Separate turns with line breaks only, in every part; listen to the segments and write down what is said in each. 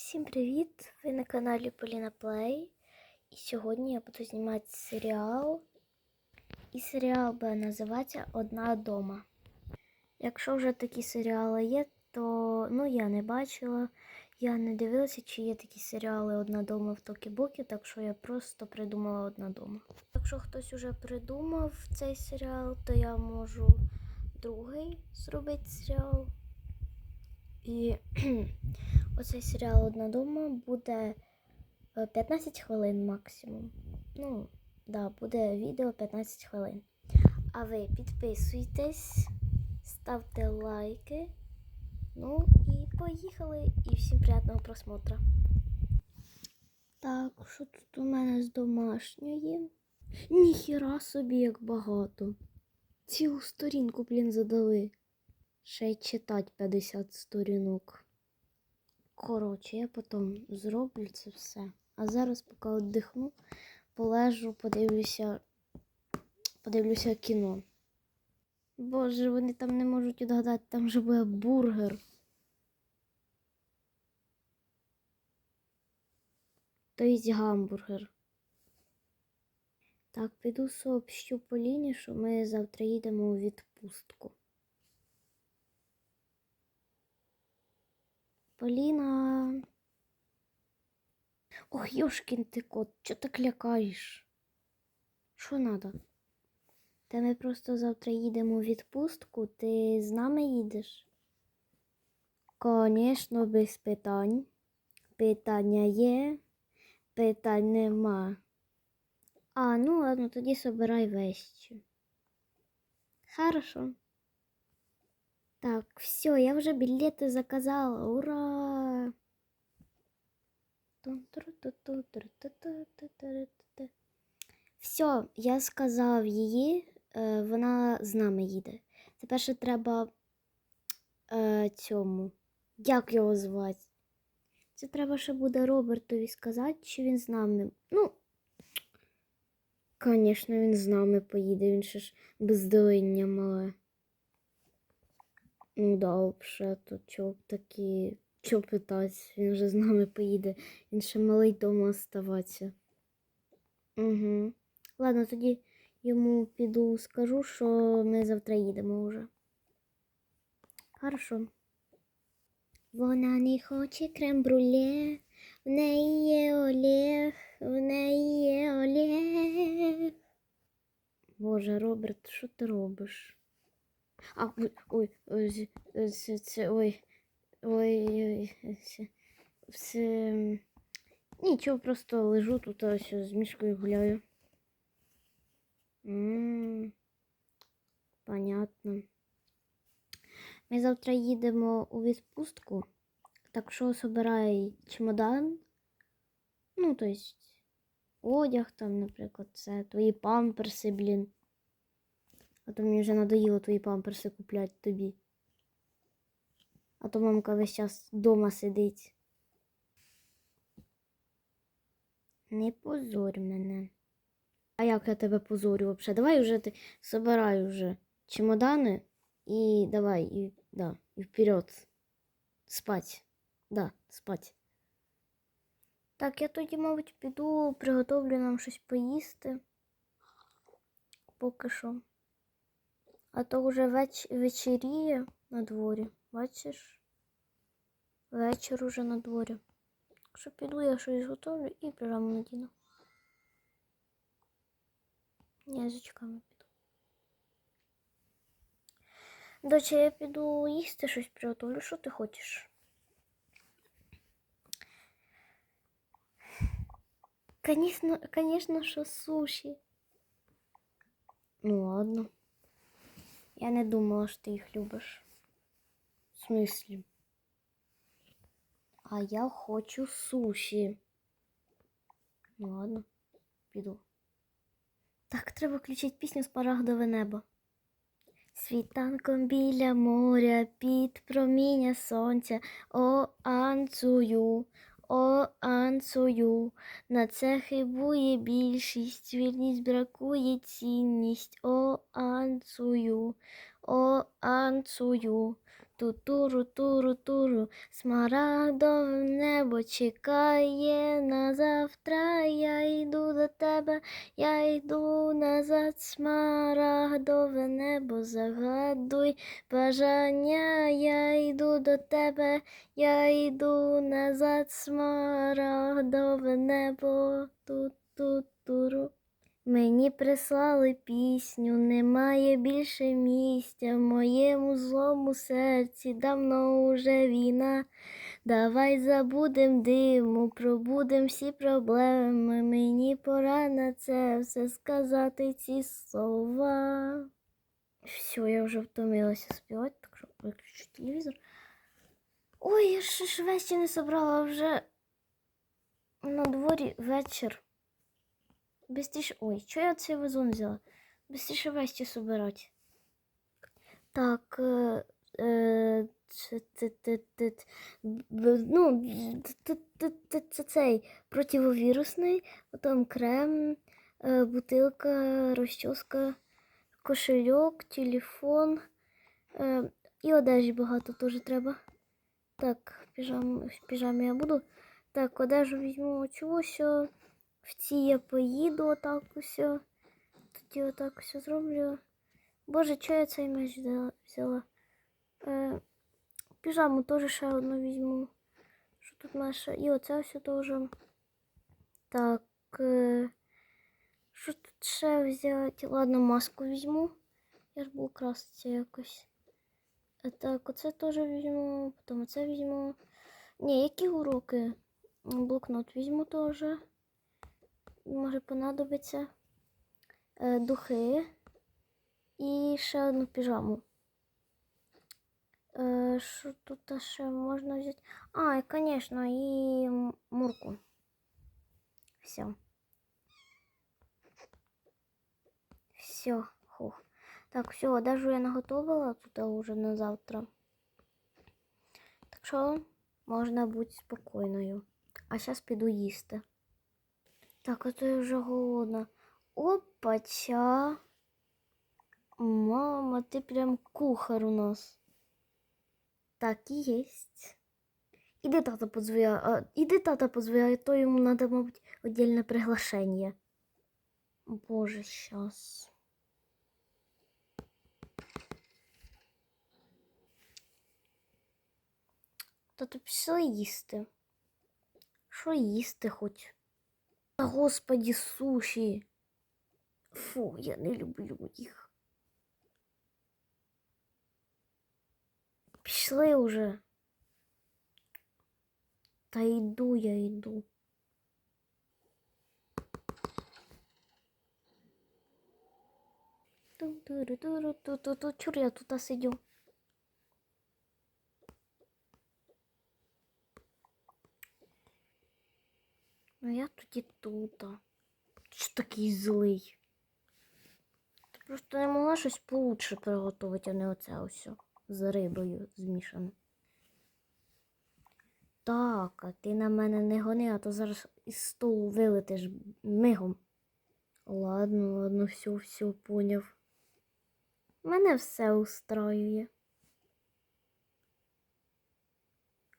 Всім привіт! Ви на каналі Поліна Плей. І сьогодні я буду знімати серіал. І серіал буде називатися Одна дома. Якщо вже такі серіали є, то ну я не бачила. Я не дивилася, чи є такі серіали Одна дома в Токібокі, так що я просто придумала одна дома. Якщо хтось уже придумав цей серіал, то я можу другий зробити серіал. І оцей серіал Одна дома буде е, 15 хвилин максимум. Ну, да, буде відео 15 хвилин. А ви підписуйтесь, ставте лайки. Ну і поїхали. І всім приємного просмотру. Так, що тут у мене з домашньої? Ніхіра собі як багато. Цілу сторінку, блін, задали. Ще й читати 50 сторінок. Коротше, я потім зроблю це все. А зараз, поки віддихну, полежу, подивлюся, подивлюся кіно. Боже, вони там не можуть відгадати, там же буде бургер. Тобто гамбургер. Так, піду сообщу Поліні, що ми завтра їдемо у відпустку. Поліна. Ох, Йошкін ти кот, чо так лякаєш? Що надо? Та ми просто завтра їдемо у відпустку, ти з нами їдеш? Конечно, без питань. Питання є, питань нема. А, ну ладно, тоді собирай вещи. Хорошо. Так, все, я вже білети заказала. Ура! Все, я сказав її, е, вона з нами їде. Тепер ще треба е, цьому. Як його звати? Це треба ще буде Робертові сказати, чи він з нами. Ну, звісно, він з нами поїде, він ще ж бездоїння мале. Ну да, вообще, то чо б такі, чо питать, він вже з нами поїде, він ще малий дома оставатися. Угу. Ладно, тоді йому піду скажу, що ми завтра їдемо вже. Хорошо. Вона не хоче крем-бруле, в неї є Олег, в неї є Олег. Боже, Роберт, що ти робиш? А, ой, ой, ой, це, ой, ой, ой, це, нічого, просто лежу тут, ось з мішкою гуляю. М, Понятно. Ми завтра їдемо у відпустку, так що собирай чемодан. Ну, то есть, одяг там, наприклад, це твої памперси, блін. А то мені вже надоїло твої памперси купляти тобі. А то мамка весь час вдома сидить. Не позорь мене. А як я тебе позорю взагалі? Давай вже ти собирай вже чемодани і давай, і, да, і вперед. Спать. Да, спать. Так, я тоді, мабуть, піду, приготовлю нам щось поїсти. Поки що. А то вже веч... вечеріє на дворі, бачиш? Вечір уже на дворі. Що піду, я щось готовлю і піжаму надіну. Я з очками піду. Доча, я піду їсти щось приготовлю. Що ти хочеш? Конечно, конечно, що суші. Ну ладно. Я не думала, що ти їх любиш. В смислі? А я хочу суші. Ну ладно, піду. Так, треба включити пісню Спарагдове небо. Світанком біля моря, під проміння сонця, о анцую, о анцую. На це хибує більшість, вірність бракує цінність, о анцую, о анцую. Ту туру, туру, туру, смарагдове небо чекає на завтра. Я йду до тебе, я йду назад, смарагдове небо, загадуй бажання, я йду до тебе, я йду назад, смарагдове небо, ту ту. Мені прислали пісню, немає більше місця в моєму злому серці, давно уже війна. Давай забудем диму, пробудем всі проблеми. Мені пора на це все сказати ці слова. Все, я вже втомилася співати, так що виключу телевізор. Ой, я ще ж вещі не собрала вже на дворі вечір. Быстріше. Ой, що я цей вазон взяла? Быстріше вещи собирать. Так, е, е, ну, це, це, це, це цей противовірусний, потім крем, е, бутилка, розчоска, кошельок, телефон. Е, і одежі багато теж треба. Так, в піжамі я буду. Так, одежу візьму чогось. В ці я поїду отак усе. Тоді отак усе зроблю. Боже, чого я цей меч взяла-? Е, піжаму теж ще одну візьму. Що тут ще? І оце все теж. Так. Е, що тут ще взяти? Ладно, маску візьму. Я ж буду краситися якось. Е, Так, оце теж візьму, потім оце візьму. Ні, які уроки? Блокнот візьму теж може понадобиться е, духи і ще одну піжаму. Е, Що тут ще можна взяти? А, і, звісно, і мурку. Все. Все, хух. Так, все, одежу я наготовила тут уже на завтра. Так що можна бути спокійною. А зараз піду їсти. Так, а то я вже голодна. Опача. Мама, ти прям кухар у нас. Так і єсть. Іди тата позволяє, а, іди тата позволяє, то йому надо, мабуть, отдельне приглашення. Боже, щас. Тато пішли їсти. Що їсти хоч? Та господі, суші. Фу, я не люблю їх. Пішли уже. Та йду я йду. Чур я тут сидю. Ну я тоді тут. Що такий злий? Ти просто не могла щось получше приготувати, а не оце ось з рибою змішане. Так, а ти на мене не гони, а то зараз із столу вилетиш мигом. Ладно, ладно, все, все, поняв. Мене все устраює.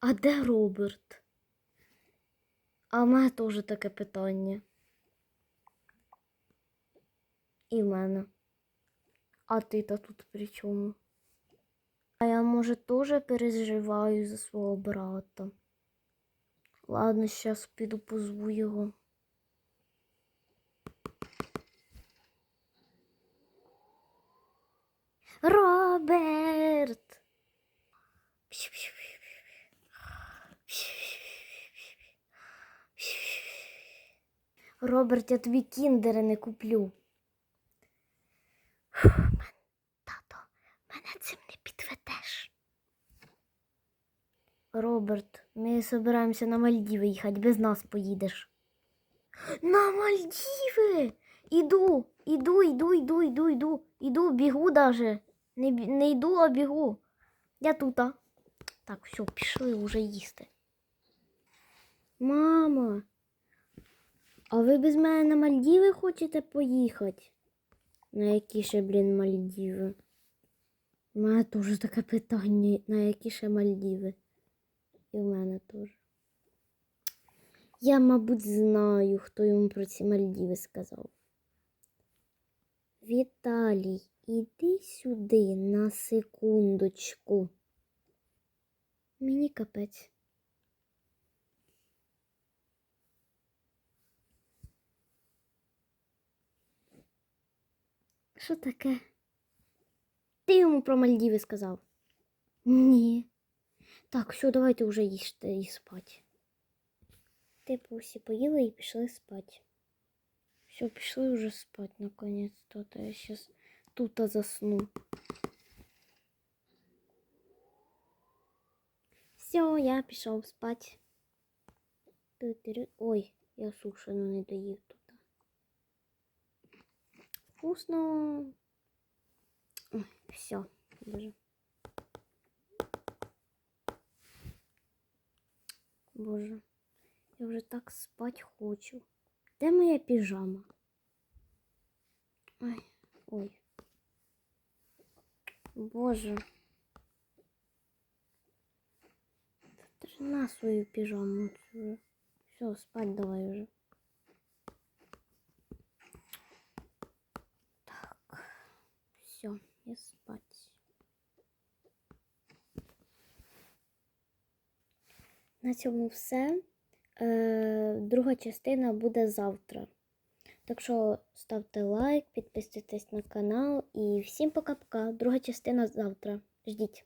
А де Роберт? А в мене теж таке питання. І в мене. А ти та тут при чому? А я, може, теж переживаю за свого брата. Ладно, зараз піду позву його. Роберт! Роберт, я тобі кіндери не куплю. Тато, мене цим не підведеш. Роберт, ми збираємося на Мальдіви їхати, без нас поїдеш. На Мальдіви! Іду, іду, іду, іду, іду, іду, іду, бігу даже. Не, не йду, а бігу. Я тут. а. Так, все, пішли вже їсти. Мама, а ви без мене на Мальдіви хочете поїхати? На які ще, блін, Мальдіви? У мене теж таке питання, на які ще Мальдіви. І в мене теж. Я, мабуть, знаю, хто йому про ці Мальдіви сказав. Віталій, іди сюди на секундочку. Мені капець. Що таке? Ти йому про Мальдіви сказав? Ні. Так, все, давайте вже їсти і спать. Типу, всі поїли і пішли спать. Все, пішли вже спать наконец-то. То я сейчас тут засну. Все, я пішов спать. Ой, я сушену не доїв. Вкусно. Все, боже. Боже, я вже так спать хочу. Де моя піжама? Ой, ой. Боже. Та ж на свою отсюда. Все, спать давай уже. Все, я спать. На цьому все. Е, друга частина буде завтра. Так що ставте лайк, підписуйтесь на канал і всім пока-пока. Друга частина завтра. Ждіть.